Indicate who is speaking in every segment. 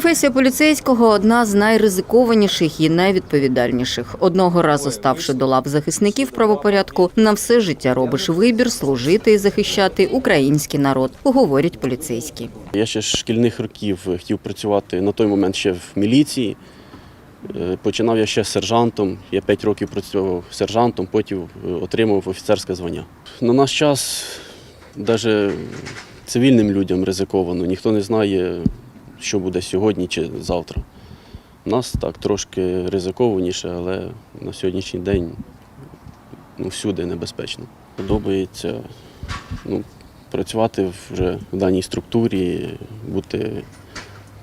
Speaker 1: Професія поліцейського одна з найризикованіших і найвідповідальніших. Одного разу ставши до лав захисників правопорядку, на все життя робиш вибір служити і захищати український народ, говорять поліцейські.
Speaker 2: Я ще з шкільних років хотів працювати на той момент ще в міліції. Е, Починав я ще сержантом. Я 5 років працював сержантом, потім е, отримав офіцерське звання. На наш час навіть цивільним людям ризиковано. Ніхто не знає, що буде сьогодні чи завтра. У нас так трошки ризикованіше, але на сьогоднішній день ну, всюди небезпечно. Подобається ну, працювати вже в даній структурі, бути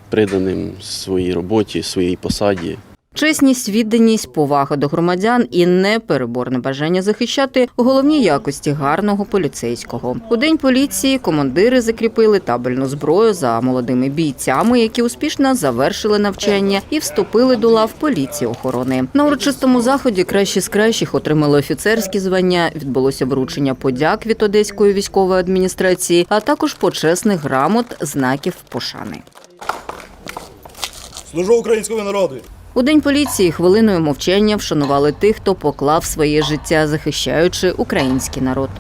Speaker 2: приданим своїй роботі, своїй посаді.
Speaker 1: Чесність, відданість, повага до громадян і непереборне бажання захищати головні якості гарного поліцейського. У день поліції командири закріпили табельну зброю за молодими бійцями, які успішно завершили навчання і вступили до лав поліції охорони. На урочистому заході кращі з кращих отримали офіцерські звання. Відбулося вручення подяк від одеської військової адміністрації, а також почесних грамот, знаків пошани.
Speaker 3: Служу українському народу.
Speaker 1: У день поліції хвилиною мовчання вшанували тих, хто поклав своє життя, захищаючи український народ.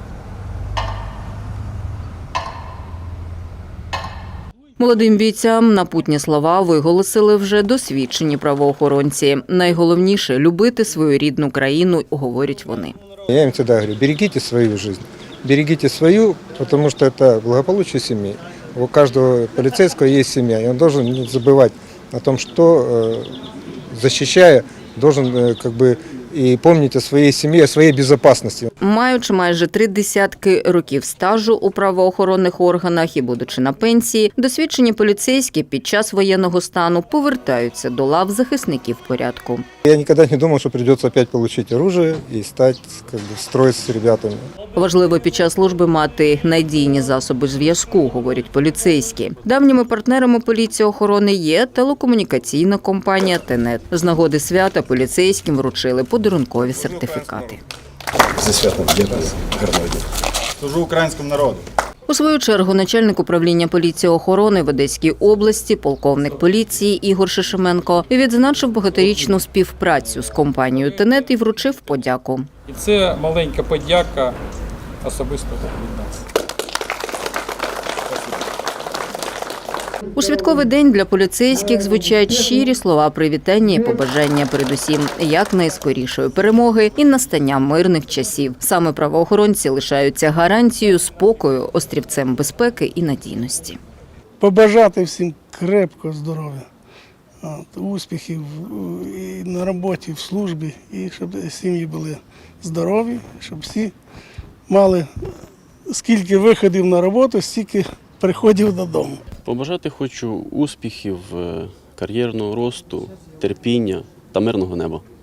Speaker 1: Молодим бійцям напутні слова виголосили вже досвідчені правоохоронці. Найголовніше любити свою рідну країну, говорять вони.
Speaker 4: Я им всегда говорю, берегите свою жизнь, берегите свою, потому что это благополучие семьи. У каждого полицейского есть семья, и он должен не забывать о том, что э, защищая, должен э, как бы и помнить о своей семье, о своей безопасности.
Speaker 1: Маючи майже три десятки років стажу у правоохоронних органах і будучи на пенсії, досвідчені поліцейські під час воєнного стану повертаються до лав захисників порядку.
Speaker 4: Я никогда не думал, что придется опять получить оружие и стать как бы, в строй с ребятами.
Speaker 1: Важливо під час служби мати надійні засоби зв'язку, говорять поліцейські. Давніми партнерами поліції охорони є телекомунікаційна компанія Тенет. З нагоди свята поліцейським вручили подарункові сертифікати.
Speaker 5: Зі святом дякую. Гарного дня.
Speaker 3: Служу українському народу.
Speaker 1: У свою чергу начальник управління поліції охорони в Одеській області, полковник поліції Ігор Шишименко відзначив багаторічну співпрацю з компанією Тенет і вручив подяку.
Speaker 6: І це маленька подяка особисто від нас.
Speaker 1: У святковий день для поліцейських звучать щирі слова привітання і побажання передусім якнайскорішої перемоги і настання мирних часів. Саме правоохоронці лишаються гарантією спокою, острівцем безпеки і надійності.
Speaker 7: побажати всім крепко здоров'я, успіхів е, і на роботі, в службі, і щоб сім'ї були здорові, щоб всі мали скільки виходів на роботу, стільки приходів додому.
Speaker 2: Побажати хочу успіхів, е, кар'єрного росту, терпіння та мирного неба.